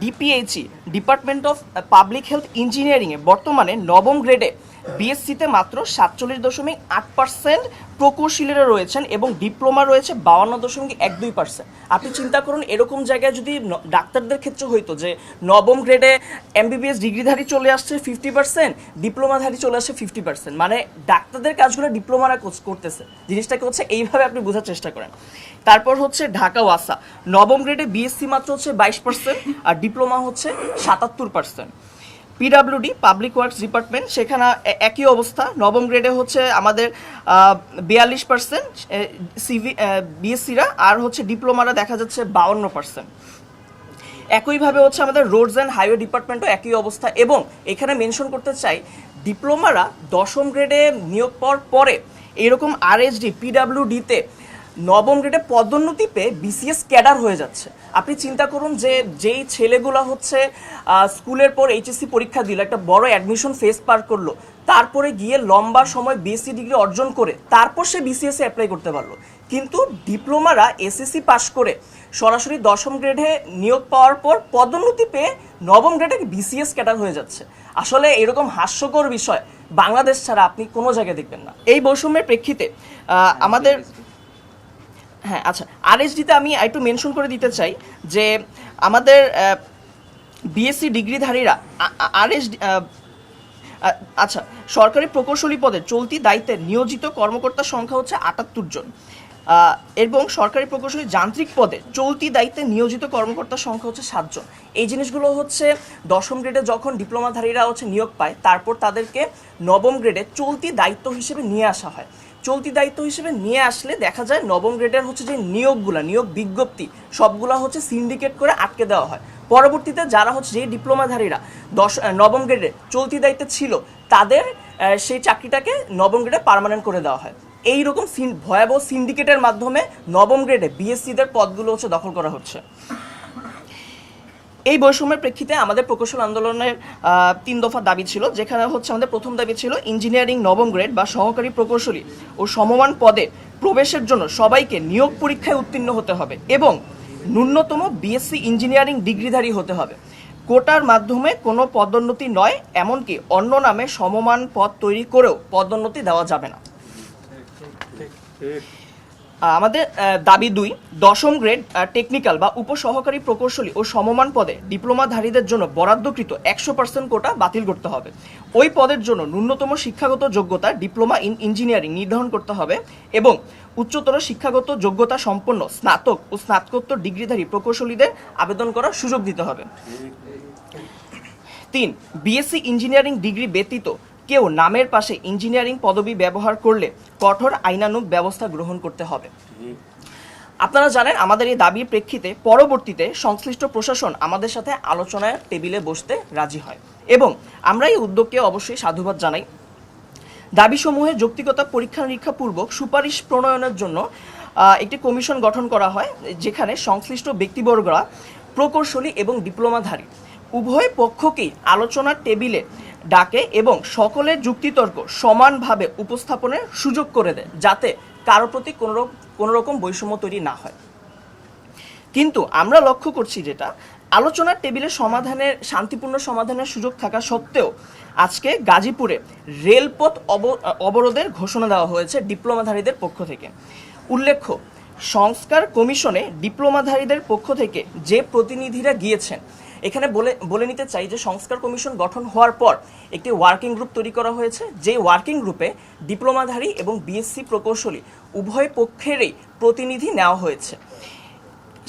DPHE department of public health ইঞ্জিনিয়ারিংয়ে বর্তমানে নবম গ্রেডে বিএসসিতে মাত্র সাতচল্লিশ দশমিক আট পার্সেন্ট প্রকৌশলীরা রয়েছেন এবং ডিপ্লোমা রয়েছে বাউন্ন দশমিক এক দুই পার্সেন্ট। আপনি চিন্তা করুন, এরকম জায়গায় যদি ডাক্তারদের ক্ষেত্রে হইতো যে নবম গ্রেডে এমবিবিএস ডিগ্রিধারী চলে আসছে ফিফটি পার্সেন্ট, ডিপ্লোমাধারী চলে আসছে ফিফটি পার্সেন্ট। মানে ডাক্তারদের কাজগুলো ডিপ্লোমারা করতেছে। জিনিসটাকে হচ্ছে এইভাবে আপনি বোঝার চেষ্টা করেন। তারপর হচ্ছে ঢাকা ওয়াসা। নবম গ্রেডে বিএসসি মাত্র হচ্ছে বাইশ পার্সেন্ট আর ডিপ্লোমা হচ্ছে সাতাত্তর percent. PWD public works department সেখানে একই অবস্থা। নবম গ্রেডে হচ্ছে আমাদের বিয়াল্লিশ পার্সেন্ট সিভি বিএসসিরা আর হচ্ছে ডিপ্লোমারা দেখা যাচ্ছে বাউন্ন পার্সেন্ট একইভাবে হচ্ছে আমাদের রোডস অ্যান্ড হাইওয়ে ডিপার্টমেন্টও একই অবস্থা। এবং এখানে মেনশন করতে চাই, ডিপ্লোমারা দশম গ্রেডে নিয়োগ পাওয়ার পরে এরকম আরএসডি পিডাব্লিউডিতে নবম গ্রেডে পদোন্নতি পেয়ে বিসিএস ক্যাডার হয়ে যাচ্ছে। আপনি চিন্তা করুন যে যেই ছেলেগুলো হচ্ছে স্কুলের পর এইচএসসি পরীক্ষা দিল, একটা বড় অ্যাডমিশন ফেস পার করল, তারপরে গিয়ে লম্বা সময় বিএসসি ডিগ্রি অর্জন করে, তারপর সে বিসিএসে অ্যাপ্লাই করতে পারল। কিন্তু ডিপ্লোমারা এসএসসি পাশ করে, সরাসরি দশম গ্রেডে নিয়োগ পাওয়ার পর পদোন্নতি পেয়ে নবম গ্রেডে বিসিএস ক্যাডার হয়ে যাচ্ছে। আসলে এরকম হাস্যকর বিষয়, বাংলাদেশ ছাড়া আপনি কোনো জায়গায় দেখবেন না। এই বৈষম্যের প্রেক্ষিতে আমাদের হ্যাঁ আচ্ছা আরএসডিতে আমি একটু মেনশন করে দিতে চাই যে আমাদের বিএসসি ডিগ্রিধারীরা আরএসডি আচ্ছা সরকারি প্রকৌশলী পদে চলতি দায়িত্বে নিয়োজিত কর্মকর্তার সংখ্যা হচ্ছে আটাত্তর জন। এবং সরকারি প্রকৌশলী যান্ত্রিক পদে চলতি দায়িত্বে নিয়োজিত কর্মকর্তার সংখ্যা হচ্ছে সাতজন এই জিনিসগুলো হচ্ছে দশম গ্রেডে যখন ডিপ্লোমাধারীরা হচ্ছে নিয়োগ পায়, তারপর তাদেরকে নবম গ্রেডে চলতি দায়িত্ব হিসেবে নিয়ে আসা হয়। চলতি দায়িত্ব হিসেবে নিয়ে আসলে দেখা যায় নবম গ্রেডের হচ্ছে যে নিয়োগগুলা, নিয়োগ বিজ্ঞপ্তি, সবগুলা হচ্ছে সিন্ডিকেট করে আটকে দেওয়া হয়। পরবর্তীতে যারা হচ্ছে যে ডিপ্লোমাধারীরা দশ নবম গ্রেডে চলতি দায়িত্বে ছিল, তাদের সেই চাকরিটাকে নবম গ্রেডে পার্মানেন্ট করে দেওয়া হয়। এই রকম ভয়াবহ সিন্ডিকেটের মাধ্যমে নবম গ্রেডে বিএসসিদের পদগুলো হচ্ছে দখল করা হচ্ছে। এই বৈষম্যের প্রেক্ষিতে আমাদের প্রকৌশল আন্দোলনের তিন দফা দাবি ছিল, যেখানে হচ্ছে আমাদের প্রথম দাবি ছিল ইঞ্জিনিয়ারিং নবম গ্রেড বা সহকারী প্রকৌশলী ও সমমান পদে প্রবেশের জন্য সবাইকে নিয়োগ পরীক্ষায় উত্তীর্ণ হতে হবে এবং ন্যূনতম বিএসসি ইঞ্জিনিয়ারিং ডিগ্রিধারী হতে হবে। কোটার মাধ্যমে কোনো পদোন্নতি নয়, এমনকি অন্য নামে সমমান পদ তৈরি করেও পদোন্নতি দেওয়া যাবে না। আমাদের দাবি দুই, দশম গ্রেড টেকনিক্যাল বা উপসহকারী প্রকৌশলী ও সমমান পদে ডিপ্লোমাধারীদের জন্য বরাদ্দকৃত একশো পার্সেন্ট কোটা বাতিল করতে হবে। ওই পদের জন্য ন্যূনতম শিক্ষাগত যোগ্যতা ডিপ্লোমা ইন ইঞ্জিনিয়ারিং নির্ধারণ করতে হবে এবং উচ্চতর শিক্ষাগত যোগ্যতা সম্পন্ন স্নাতক ও স্নাতকোত্তর ডিগ্রিধারী প্রকৌশলীদের আবেদন করার সুযোগ দিতে হবে। তিন বিএসসি ইঞ্জিনিয়ারিং ডিগ্রি ব্যতীত কেউ নামের পাশে ইঞ্জিনিয়ারিং পদবি ব্যবহার করলে কঠোর আইনানুগ ব্যবস্থা গ্রহণ করতে হবে। আপনারা জানেন, আমাদের এই দাবির প্রেক্ষিতে পরবর্তীতে সংশ্লিষ্ট প্রশাসন আমাদের সাথে আলোচনায় টেবিলে বসতে রাজি হয় এবং আমরা এই উদ্যোগকে অবশ্যই সাধুবাদ জানাই। দাবি দাবিসমূহের যৌক্তিকতা পরীক্ষা নিরীক্ষা পূর্বক সুপারিশ প্রণয়নের জন্য একটি কমিশন গঠন করা হয়, যেখানে সংশ্লিষ্ট ব্যক্তিবর্গরা প্রকৌশলী এবং ডিপ্লোমাধারী, উভয় পক্ষকেই আলোচনার টেবিলে ডাকে এবং সকলের যুক্তিতর্ক সমানভাবে উপস্থাপনের সুযোগ করে দেয়, যাতে কারও প্রতি কোনো রক- কোনো রকম বৈষম্য তৈরি না হয়। কিন্তু আমরা লক্ষ্য করছি যেটা, আলোচনার টেবিলে সমাধানের, শান্তিপূর্ণ সমাধানের সুযোগ থাকা সত্ত্বেও আজকে গাজীপুরে রেলপথ অব- অবরোধের ঘোষণা দেওয়া হয়েছে ডিপ্লোমাধারীদের পক্ষ থেকে। উল্লেখ্য সংস্কার কমিশনে ডিপ্লোমাধারীদের পক্ষ থেকে যে প্রতিনিধিরা গিয়েছেন, এখানে বলে বলে নিতে চাই যে সংস্কার কমিশন গঠন হওয়ার পর একটি ওয়ার্কিং গ্রুপ তৈরি করা হয়েছে, যে ওয়ার্কিং গ্রুপে ডিপ্লোমাধারী এবং বিএসসি প্রকৌশলী উভয় পক্ষেরই প্রতিনিধি নেওয়া হয়েছে।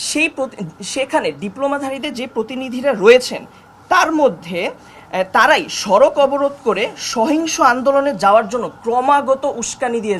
সেই সেখানে ডিপ্লোমাধারীদের যে প্রতিনিধিরা রয়েছেন, তার মধ্যে তারাই সড়ক অবরোধ করে সহিংস আন্দোলনে যাওয়ার জন্য ক্রমাগত উস্কানি দিয়ে